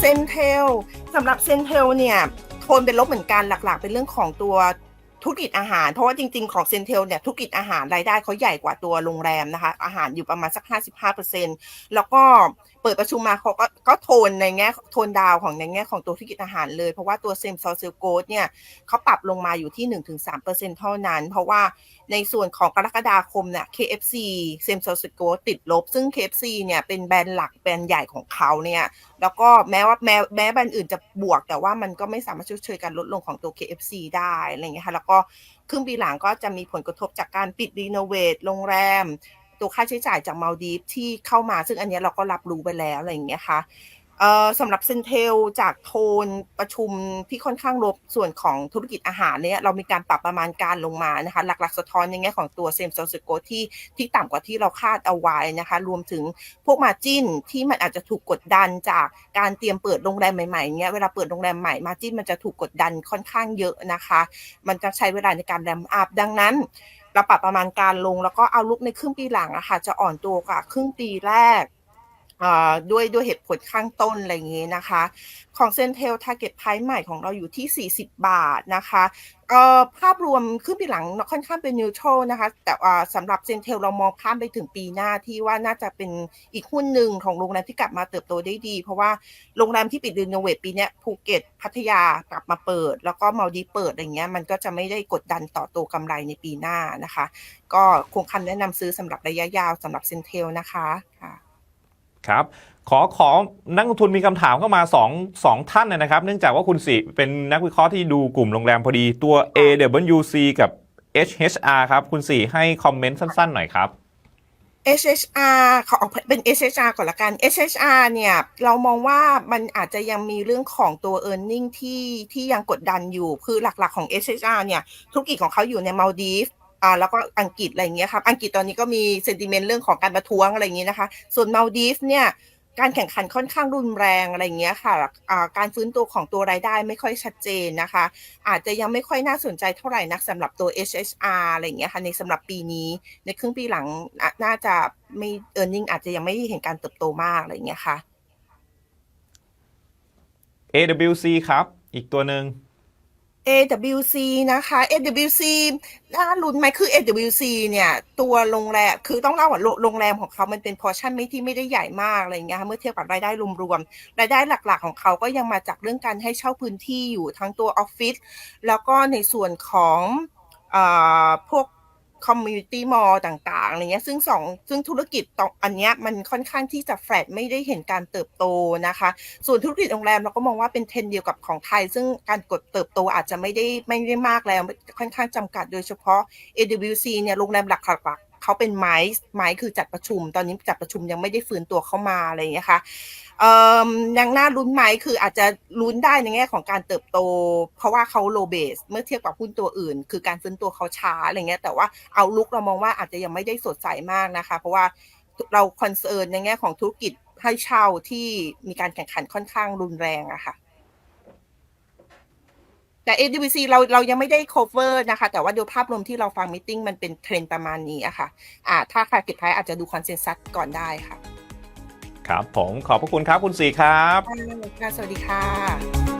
เซนเทลสำหรับเซนเทลเนี่ยโทนเป็นลบเหมือนกันหลักๆ เป็นเรื่องของตัวธุรกิจอาหาร เพราะว่าจริง ๆ ของเซนเทลเนี่ยธุรกิจอาหารรายได้เขาใหญ่กว่าตัวโรงแรมนะคะ อาหารอยู่ประมาณสัก 55%แล้วก็เปิดประชุมมาเขาก็ก็โทนในแง่โทนดาวของในแง่ของตัวธุรกิจอาหารเลย เพราะว่าตัวเซมซอลเซลโกดเนี่ยเขาปรับลงมาอยู่ที่ 1-3%เท่านั้น เพราะว่าในส่วนของกรกฎาคมเนี่ย KFC เซมซอลเซลโกดติดลบ ซึ่ง KFC เนี่ยเป็นแบรนด์หลักแบรนด์ใหญ่ของเขาเนี่ยแล้วก็แม้ว่าแม้แม้แบรนด์อื่นจะบวก แต่ว่ามันก็ไม่สามารถชดเชยการลดลงของตัว KFC ได้อะไรอย่างเงี้ยค่ะแล้วก็ครึ่งปีหลังก็จะมีผลกระทบจากการปิดรีโนเวทโรงแรม ตัวค่าใช้จ่ายจากมาลดีฟที่เข้ามาซึ่งอันนี้เราก็รับรู้ไปแล้วอะไรอย่างเงี้ยค่ะ สำหรับเซนเทลจากโทนประชุมที่ค่อนข้างลบส่วนของธุรกิจอาหารเนี่ยเรามีการปรับประมาณการลงมานะคะหลักๆ สะท้อนในแง่ของตัวเซมโซสโกที่ที่ต่ำกว่าที่เราคาดเอาไว้นะคะรวมถึงพวกมาจิ้นที่มันอาจจะถูกกดดันจากการเตรียมเปิดโรงแรมใหม่ๆเนี่ยเวลาเปิดโรงแรมใหม่มาจิ้นมันจะถูกกดดันค่อนข้างเยอะนะคะ มันจะใช้เวลาในการแรมอัพดังนั้นเราปรับประมาณการลง แล้วก็เอาลุกในครึ่งปีหลังอะค่ะจะอ่อนตัวกว่าครึ่งปีแรก ด้วยด้วยเหตุผลข้างต้นอะไรอย่างงี้นะคะ ของเซนเทล Target Price ใหม่ของเราอยู่ที่ 40 บาทนะคะภาพรวมครึ่งปีหลังค่อนข้างเป็นนิวทรัลนะคะ แต่สำหรับเซนเทลเรามองข้ามไปถึงปีหน้าที่ว่าน่าจะเป็นอีกหุ้นหนึ่งของโรงแรมที่กลับมาเติบโตได้ดี เพราะว่าโรงแรมที่ปิดรีโนเวทปีนี้ภูเก็ตพัทยากลับมาเปิด แล้วก็มาดีเปิดอะไรเงี้ยมันก็จะไม่ได้กดดันต่อตัวกำไรในปีหน้านะคะ ก็คงคำแนะนำซื้อสำหรับระยะยาวสำหรับเซนเทลนะคะค่ะ ครับขอขอนักลงทุนมีคำถามเข้ามา2 2ท่านนะครับ เนื่องจากว่าคุณสิเป็นนักวิเคราะห์ที่ดูกลุ่มโรงแรมพอดีตัว AWC กับ HHR ครับ คุณสิให้คอมเมนต์สั้นๆหน่อยครับ HHR ขอเป็น HHR ก่อนละกัน HHR เนี่ยเรามองว่ามันอาจจะยังมีเรื่องของตัว e a r n i n g ที่ที่ยังกดดันอยู่ คือหลักๆของ HHR เนี่ยธุรกิจของเขาอยู่ในมาลดีฟ อ่าแล้วก็อังกฤษอะไรอย่างเงี้ยครับอังกฤษตอนนี้ก็มีเซนติเมนต์เรื่องของการประท้วงอะไรอย่างเงี้ยนะคะ ส่วนมาลดีฟเนี่ยการแข่งขันค่อนข้างรุนแรงอะไรเงี้ยค่ะอ่าการฟื้นตัวของตัวรายได้ไม่ค่อยชัดเจนนะคะ อาจจะยังไม่ค่อยน่าสนใจเท่าไหร่นักสำหรับตัว HHR อะไรเงี้ยค่ะในสำหรับปีนี้ในครึ่งปีหลังน่าจะไม่ e a r n i n g อาจจะยังไม่เห็นการเติบโตมากอะไรเงี้ยค่ะ AWC ครับ อีกตัวหนึ่ง AWC นะคะ AWC น่าลุ้นไหมคือ AWC เนี่ย ตัวโรงแรมคือต้องเล่าว่าโรงแรมของเขามันเป็นพอชั่นไม่ที่ไม่ได้ใหญ่มากอะไรเงี้ยค่ะเมื่อเทียบกับรายได้รวมๆรายได้หลักๆของเขาก็ยังมาจากเรื่องการให้เช่าพื้นที่อยู่ทั้งตัวออฟฟิศแล้วก็ในส่วนของอ่าพวก คอมมูนิตี้มอลต่างๆอะไรเงี้ยซึ่งสองซึ่งธุรกิจตองอันเนี้ยมันค่อนข้างที่จะแฟลตไม่ได้เห็นการเติบโตนะคะ ส่วนธุรกิจโรงแรมเราก็มองว่าเป็นเทรนเดียวกับของไทย ซึ่งการกดเติบโตอาจจะไม่ได้ไม่ได้มากแล้วค่อนข้างจำกัดโดยเฉพาะ AWC เนี่ยโรงแรมหลักๆ เขาเป็นไม้ไม้คือจัดประชุม ตอนนี้จัดประชุมยังไม่ได้ฟื้นตัวเข้ามาอะไรอย่างเงี้ค่ะเอ่อยังน่าลุ้นไหมคืออาจจะลุ้นได้ในแง่ของการเติบโต เพราะว่าเขาโลเบสเมื่อเทียบกับหุ้นตัวอื่น คือการฟื้นตัวเขาช้าอะไรเงี้ยแต่ว่าเอาลุกเรามองว่าอาจจะยังไม่ได้สดใสมากนะคะ เพราะว่าเราคอนเซิร์นในแง่ของธุรกิจให้เช่าที่มีการแข่งขันค่อนข้างรุนแรงอะค่ะ แต่ AWC เราเรายังไม่ได้ cover นะคะ แต่ว่าโดยภาพรวมที่เราฟังมิ팅มันเป็นเทรนด์ประมาณนี้อะค่ะอ่าถ้าค่ะเก็บท้ายอาจจะดูคอนเซนซัสก่อนได้ค่ะ ครับผมขอบพระคุณครับคุณสีครับค่ะสวัสดีค่ะ